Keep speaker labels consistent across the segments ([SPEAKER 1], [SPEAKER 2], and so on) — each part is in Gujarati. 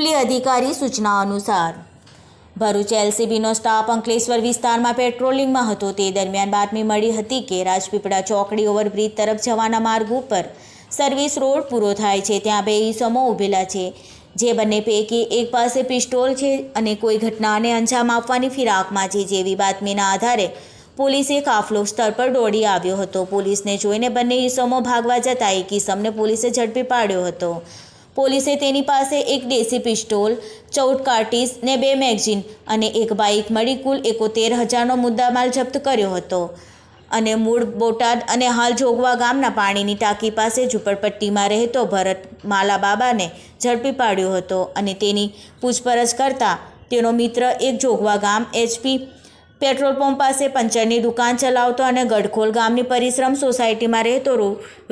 [SPEAKER 1] ઉપલી અધિકારી સૂચના અનુસાર. ભરૂચ એલસીબીનો સ્ટાફ અંકલેશ્વર વિસ્તારમાં પેટ્રોલિંગમાં હતો. તે દરમિયાન બાતમી મળી હતી કે રાજપીપળા ચોકડી ઓવરબ્રિજ તરફ જવાના માર્ગ ઉપર સર્વિસ રોડ પૂરો થાય છે. ત્યાં બે ઈસમો ઊભેલા છે. જે બંને પૈકી એક પાસે પિસ્ટોલ છે અને કોઈ ઘટનાને અંજામ આપવાની ફિરાકમાં છે. જેવી બાતમીના આધારે પોલીસે કાફલો સ્થળ પર દોડી આવ્યો હતો. પોલીસને જોઈને બંને ઈસમો ભાગવા જતા એક ઈસમને પોલીસે ઝડપી પાડ્યો હતો. પોલીસે તેની પાસે એક દેશી પિસ્ટોલ, ચૌદ કાર્ટીસ ને બે મેગઝીન અને એક બાઇક મળી કુલ એકોતેર હજારનો મુદ્દામાલ જપ્ત કર્યો હતો. અને મૂળ બોટાદ અને હાલ જોગવા ગામના પાણીની ટાંકી પાસે ઝૂંપડપટ્ટીમાં રહેતો ભરત માલાબાબાને ઝડપી પાડ્યો હતો અને તેની પૂછપરછ કરતા તેનો મિત્ર એક જોગવા ગામ એચપી પેટ્રોલ પંપ પાસે પંચરની દુકાન ચલાવતો અને ગઢખોલ ગામની પરિશ્રમ સોસાયટીમાં રહેતો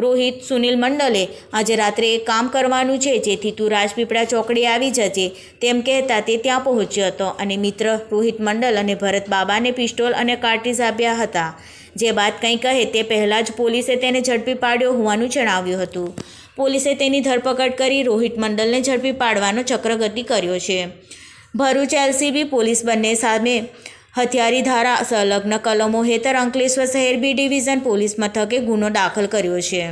[SPEAKER 1] રોહિત સુનિલ મંડલે આજે રાત્રે એક કામ કરવાનું છે, જેથી તું રાજપીપળા ચોકડી આવી જજે. તેમ કહેતા તે ત્યાં પહોંચ્યો હતો અને મિત્ર રોહિત મંડલ અને ભરત બાબાને પિસ્ટોલ અને કાર્ટીઝ આપ્યા હતા. જે બાદ કંઈ કહે તે પહેલાં જ પોલીસે તેને ઝડપી પાડ્યો હોવાનું જણાવ્યું હતું. પોલીસે તેની ધરપકડ કરી રોહિત મંડલને ઝડપી પાડવાનો ચક્રગતિ કર્યો છે. ભરૂચ એલસીબી પોલીસ બંને સામે હથિયારી ધારા, સંલગ્ન કલમો હેતર અંકલેશ્વર શહેર બી ડિવિઝન પોલીસ મથકે ગુનો દાખલ કર્યો છે.